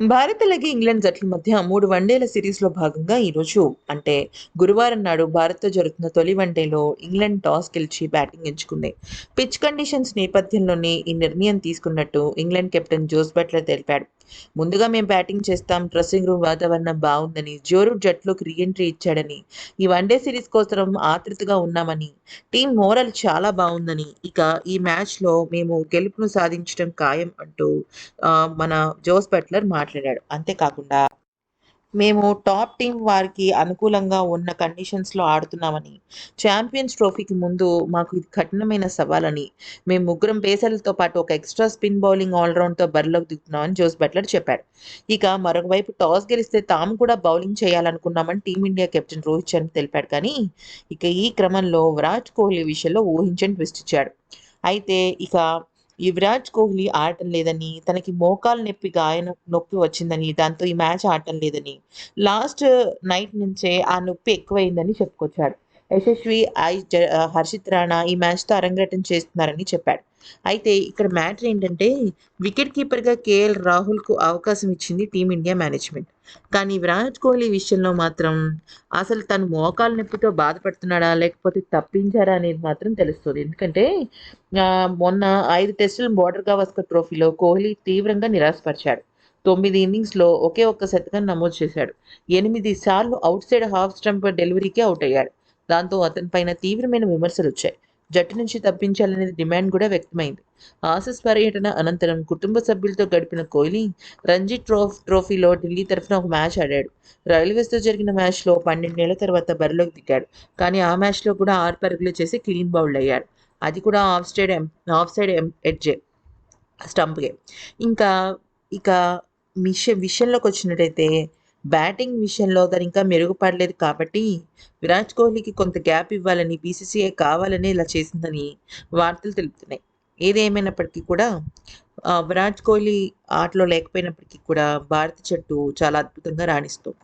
భారత్ అలాగే ఇంగ్లాండ్ జట్ల మధ్య మూడు వన్డేల సిరీస్లో భాగంగా ఈరోజు అంటే గురువారం నాడు భారత్తో జరుగుతున్న తొలి వన్డేలో ఇంగ్లాండ్ టాస్ గెలిచి బ్యాటింగ్ ఎంచుకుంది. పిచ్ కండిషన్స్ నేపథ్యంలోనే ఈ నిర్ణయం తీసుకున్నట్టు ఇంగ్లాండ్ కెప్టెన్ జోస్ బట్లర్ తెలిపాడు. ముందుగా మేము బ్యాటింగ్ చేస్తాం డ్రెస్సింగ్ రూమ్ వాతావరణం బాగుందని జోరు జట్లోకి రీఎంట్రీ ఇచ్చాడని ఈ వన్డే సిరీస్ కోసం ఆతృతగా ఉన్నామని టీం మోరల్ చాలా బాగుందని ఇక ఈ మ్యాచ్లో మేము గెలుపును సాధించడం ఖాయం అంటూ ఆ, మన జోస్ బట్లర్ మాట్లాడాడు. అంతేకాకుండా మేము టాప్ టీం వారికి అనుకూలంగా ఉన్న కండిషన్స్లో ఆడుతున్నామని ఛాంపియన్స్ ట్రోఫీకి ముందు మాకు ఇది కఠినమైన సవాలని మేము ముగ్గురం పేసర్లతో పాటు ఒక ఎక్స్ట్రా స్పిన్ బౌలింగ్ ఆల్రౌండ్తో బరిలోకి దిగుతున్నామని జోస్ బట్లర్ చెప్పాడు ఇక మరొక వైపు టాస్ గెలిస్తే తాము కూడా bowling చేయాలనుకున్నామని Team India captain Rohit Sharma తెలిపాడు కానీ ఇక ఈ క్రమంలో విరాట్ కోహ్లీ విషయంలో ఊహించని ట్విస్ట్ ఇచ్చాడు. అయితే ఇక యువరాజ్ కోహ్లీ ఆడటం లేదని తనకి మోకాలు నొప్పి గాయన నొప్పి వచ్చిందని దాంతో ఈ మ్యాచ్ ఆడటం లేదని లాస్ట్ నైట్ నుంచే ఆ నొప్పి ఎక్కువైందని చెప్పుకొచ్చాడు. యశస్వి ఐ జ- హర్షిత్ రాణా ఈ మ్యాచ్తో అరంగేటం చేస్తున్నారని చెప్పాడు. అయితే ఇక్కడ మ్యాటర్ ఏంటంటే వికెట్ కీపర్గా కేఎల్ రాహుల్కు అవకాశం ఇచ్చింది టీమిండియా మేనేజ్మెంట్. కానీ విరాట్ కోహ్లీ విషయంలో మాత్రం అసలు తను మోకాలు నొప్పితో బాధపడుతున్నాడా లేకపోతే తప్పించారా అనేది మాత్రం తెలుస్తుంది. ఎందుకంటే మొన్న ఐదు టెస్టులు బోర్డర్ గవాస్కర్ ట్రోఫీలో కోహ్లీ తీవ్రంగా నిరాశపరిచాడు. తొమ్మిది ఇన్నింగ్స్లో ఒకే ఒక్క శతకం నమోదు చేశాడు. ఎనిమిది సార్లు అవుట్ సైడ్ హాఫ్ స్టంప్ డెలివరీకి అవుట్ అయ్యాడు. దాంతో అతని పైన తీవ్రమైన విమర్శలు వచ్చాయి. జట్టు నుంచి తప్పించాలనేది డిమాండ్ కూడా వ్యక్తమైంది. ఆసస్ పర్యటన అనంతరం కుటుంబ సభ్యులతో గడిపిన కోహ్లీ రంజీ ట్రోఫ్ ట్రోఫీలో ఢిల్లీ తరఫున ఒక మ్యాచ్ ఆడాడు. రైల్వేస్తో జరిగిన మ్యాచ్లో పన్నెండేళ్ళ తర్వాత బరిలోకి దిగాడు. కానీ ఆ మ్యాచ్లో కూడా ఆరు పరుగులు చేసి క్లీన్ బౌల్డ్ అయ్యాడు. అది కూడా ఆఫ్ సైడ్ ఎం ఆఫ్ సైడ్ ఎం ఎడ్జే స్టంప్గే ఇంకా ఇక మిషన్ విషయంలోకి వచ్చినట్టయితే బ్యాటింగ్ విషయంలో తను ఇంకా మెరుగుపడలేదు కాబట్టి విరాట్ కోహ్లీకి కొంత గ్యాప్ ఇవ్వాలని బీసీసీఐ కావాలని ఇలా చేసిందని వార్తలు తెలుపుతున్నాయి. ఏదేమైనప్పటికీ కూడా విరాట్ కోహ్లీ ఆటలో లేకపోయినప్పటికీ కూడా భారత జట్టు చాలా అద్భుతంగా రాణిస్తుంది.